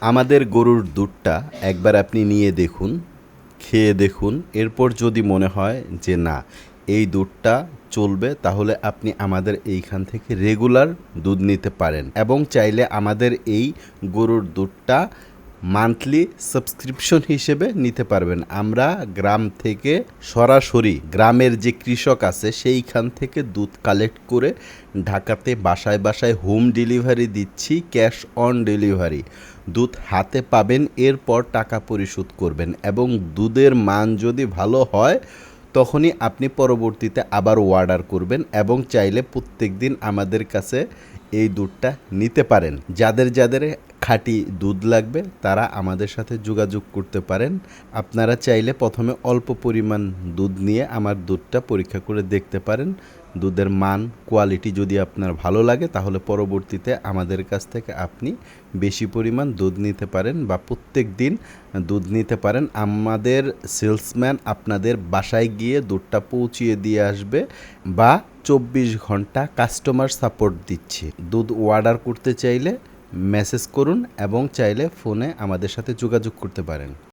আমাদের গরুর দুধটা একবার আপনি নিয়ে দেখুন, খেয়ে দেখুন, এরপর যদি মনে হয় যে না, এই দুধটা চলবে, তাহলে আপনি আমাদের এইখান থেকে রেগুলার দুধ নিতে পারেন। এবং চাইলে আমাদের এই গরুর দুধটা মান্থলি সাবস্ক্রিপশন হিসেবে নিতে পারবেন। আমরা গ্রাম থেকে সরাসরি গ্রামের যে কৃষক আছে, সেইখান থেকে দুধ কালেক্ট করে ঢাকাতে বাসায় বাসায় হোম ডেলিভারি দিচ্ছি ক্যাশ অন ডেলিভারি দুধ হাতে পাবেন, এরপর টাকা পরিশোধ করবেন এবং দুধের মান যদি ভালো হয়, তখনই আপনি পরবর্তীতে আবার অর্ডার করবেন এবং চাইলে প্রত্যেক দিন আমাদের কাছে এই দুধটা নিতে পারেন। যাদের যাদের খাঁটি দুধ লাগবে, তারা আমাদের সাথে যোগাযোগ করতে পারেন। আপনারা চাইলে প্রথমে অল্প পরিমাণ দুধ নিয়ে আমার দুধটা পরীক্ষা করে দেখতে পারেন। দুধের মান কোয়ালিটি যদি আপনার ভালো লাগে, তাহলে পরবর্তীতে আমাদের কাছ থেকে আপনি বেশি পরিমাণ দুধ নিতে পারেন বা প্রত্যেক দিন দুধ নিতে পারেন। আমাদের সেলসম্যান আপনাদের বাসায় গিয়ে দুধটা পৌঁছিয়ে দিয়ে আসবে বা চব্বিশ ঘণ্টা কাস্টমার সাপোর্ট দিচ্ছে। দুধ অর্ডার করতে চাইলে মেসেজ করুন এবং চাইলে ফোনে আমাদের সাথে যোগাযোগ করতে পারেন।